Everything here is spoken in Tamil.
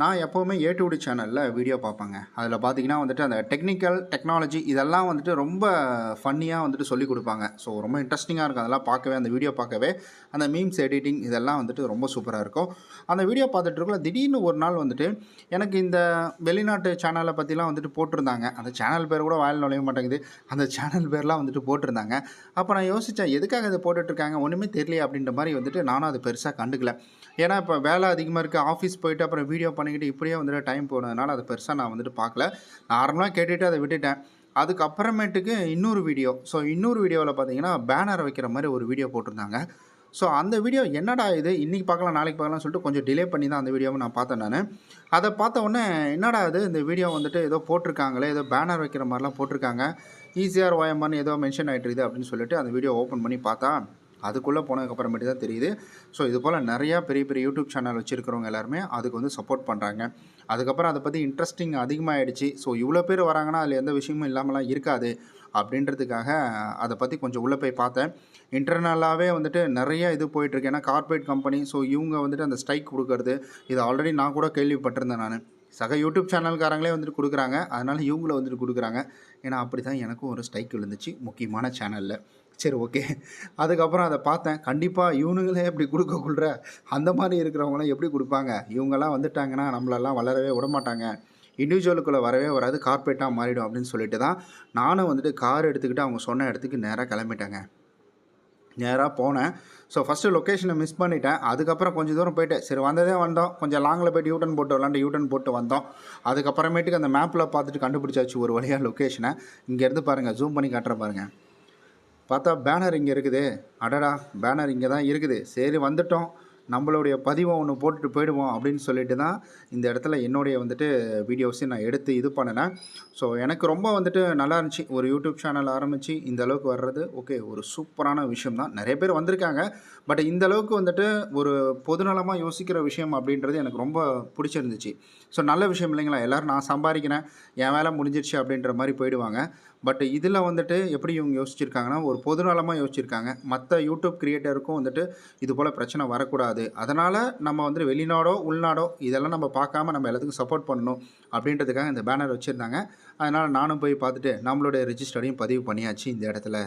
நான் எப்போவுமே ஏ சேனலில் வீடியோ பார்ப்பேங்க. அதில் பார்த்தீங்கன்னா வந்துட்டு அந்த டெக்னிக்கல் டெக்னாலஜி இதெல்லாம் வந்துட்டு ரொம்ப ஃபன்னியாக வந்துட்டு சொல்லிக் கொடுப்பாங்க. ஸோ ரொம்ப இன்ட்ரெஸ்டிங்காக இருக்கும். அதெல்லாம் பார்க்கவே அந்த வீடியோ பார்க்கவே. அந்த மீம்ஸ் எடிட்டிங் இதெல்லாம் வந்துட்டு ரொம்ப சூப்பராக இருக்கும். அந்த வீடியோ பார்த்துட்டு இருக்கல திடீர்னு ஒரு நாள் வந்துட்டு எனக்கு இந்த வெளிநாட்டு சேனலை பற்றிலாம் வந்துட்டு போட்டிருந்தாங்க. அந்த சேனல் பேர் கூட வாயில் நுழைய மாட்டேங்குது. அந்த சேனல் பேர்லாம் வந்துட்டு போட்டிருந்தாங்க. அப்போ நான் யோசித்தேன் எதுக்காக இதை போட்டுட்ருக்காங்க ஒன்றுமே தெரியல அப்படின்ற மாதிரி வந்துட்டு நானும் அது பெருசாக கண்டுக்கல. ஏன்னா இப்போ வேலை அதிகமாக இருக்குது ஆஃபீஸ் போயிட்டு அப்புறம் வீடியோ பண்ணி பண்ணிக்கிட்டு இப்படியே வந்துட்டு டைம் போனதுனால அதை பெருசாக நான் வந்துட்டு பார்க்கல. நார்மலாக கேட்டுட்டு அதை விட்டுட்டேன். அதுக்கப்புறமேட்டுக்கு இன்னொரு வீடியோ ஸோ இன்னொரு வீடியோவில் பார்த்தீங்கன்னா பேனர் வைக்கிற மாதிரி ஒரு வீடியோ போட்டிருந்தாங்க. ஸோ அந்த வீடியோ என்னடா இது? இன்றைக்கி பார்க்கலாம் நாளைக்கு பார்க்கலாம் சொல்லிட்டு கொஞ்சம் டிலே பண்ணி தான் அந்த வீடியோவை நான் பார்த்தேன் நான். அதை பார்த்த உடனே என்னடா இது? இந்த வீடியோ வந்துட்டு ஏதோ போட்டிருக்காங்களே ஏதோ பேனர் வைக்கிற மாதிரிலாம் போட்டிருக்காங்க. ஈஸியாக ஓஎம்ஆர்னு ஏதோ மென்ஷன் ஆகிட்டு இருக்குது அப்படின்னு சொல்லிட்டு அந்த வீடியோ ஓப்பன் பண்ணி பார்த்தா அதுக்குள்ளே போனதுக்கப்புறமேட்டு தான் தெரியுது. ஸோ இது போல் நிறையா பெரிய பெரிய யூடியூப் சேனல் வச்சுருக்கிறவங்க எல்லாருமே அதுக்கு வந்து சப்போர்ட் பண்ணுறாங்க அதுக்கப்புறம் அதை பற்றி இன்ட்ரெஸ்டிங் அதிகமாகிடுச்சு ஸோ இவ்வளோ பேர் வராங்கன்னா அதில் எந்த விஷயமும் இல்லாமலாம் இருக்காது அப்படின்றதுக்காக அதை பற்றி கொஞ்சம் உள்ளே போய் பார்த்தேன். இன்டர்னலாகவே வந்துட்டு நிறைய இது போயிட்டுருக்கு. ஏன்னா கார்ப்பரேட் கம்பெனி ஸோ இவங்க வந்துட்டு அந்த ஸ்ட்ரைக் கொடுக்கறது இது ஆல்ரெடி நான் கூட கேள்விப்பட்டிருந்தேன் நான். சக யூடியூப் சேனல்காரங்களே வந்துட்டு கொடுக்குறாங்க. அதனால் இவங்கள வந்துட்டு கொடுக்குறாங்க. ஏன்னா அப்படி தான் எனக்கும் ஒரு ஸ்ட்ரைக் விழுந்துச்சு முக்கியமான சேனலில். சரி ஓகே அதுக்கப்புறம் அதை பார்த்தேன். கண்டிப்பாக இவனுங்களே எப்படி கொடுக்கக்குள்ள அந்த மாதிரி இருக்கிறவங்களாம் எப்படி கொடுப்பாங்க? இவங்கெல்லாம் வந்துட்டாங்கன்னா நம்மளெல்லாம் வளரவே விட மாட்டாங்க இண்டிவிஜுவலுக்குள்ளே வரவே வராது. கார்பரேட்டாக மாறிடும் அப்படின்னு சொல்லிட்டு தான் நானும் வந்துட்டு கார் எடுத்துக்கிட்டு அவங்க சொன்ன இடத்துக்கு நேராக கிளம்பிட்டேங்க. நேராக போனேன். ஸோ ஃபஸ்ட்டு லொக்கேஷனை மிஸ் பண்ணிட்டேன். அதுக்கப்புறம் கொஞ்சம் தூரம் போயிட்டு சரி வந்ததே வந்தோம். கொஞ்சம் லாங்கில் போய்ட்டு யூட்டன் போட்டு விளாண்டு யூட்டன் போட்டு வந்தோம். அதுக்கப்புறமேட்டுக்கு அந்த மேப்பில் பார்த்துட்டு கண்டுபிடிச்சாச்சு ஒரு வழியாக லொக்கேஷனை இங்கேருந்து பாருங்கள் ஜூம் பண்ணி காட்டுற பாருங்கள் பார்த்தா பேனர் இங்கே இருக்குது. அடடா பேனர் இங்கே தான் இருக்குது. சரி வந்துட்டோம். நம்மளுடைய பதிவை ஒன்று போட்டுட்டு போயிடுவோம் அப்படின்னு சொல்லிட்டு தான் இந்த இடத்துல என்னுடைய வந்துட்டு வீடியோஸையும் நான் எடுத்து இது பண்ணினேன். ஸோ எனக்கு ரொம்ப வந்துட்டு நல்லா இருந்துச்சு. ஒரு யூடியூப் சேனல் ஆரம்பித்து இந்த அளவுக்கு வர்றது. ஓகே ஒரு சூப்பரான விஷயம் தான். நிறைய பேர் வந்திருக்காங்க. பட் இந்த அளவுக்கு வந்துட்டு ஒரு பொதுநலமாக யோசிக்கிற விஷயம் அப்படின்றது எனக்கு ரொம்ப பிடிச்சிருந்துச்சு. ஸோ நல்ல விஷயம் இல்லைங்களா? எல்லோரும் நான் சம்பாதிக்கிறேன். என் வேலை முடிஞ்சிருச்சு அப்படின்ற மாதிரி போயிடுவாங்க. பட் இதில் வந்துட்டு எப்படி இவங்க யோசிச்சிருக்காங்கன்னா ஒரு பொதுநலமாக யோசிச்சிருக்காங்க. மற்ற யூடியூப் கிரியேட்டருக்கும் வந்துட்டு இது போல் பிரச்சனை வரக்கூடாது. அதனால் நம்ம வந்துட்டு வெளிநாடோ உள்நாடோ இதெல்லாம் நம்ம பார்க்காம நம்ம எல்லாத்துக்கும் சப்போர்ட் பண்ணணும் அப்படின்றதுக்காக இந்த பேனர் வச்சுருந்தாங்க. அதனால் நானும் போய் பார்த்துட்டு நம்மளுடைய ரிஜிஸ்டரையும் பதிவு பண்ணியாச்சு இந்த இடத்துல.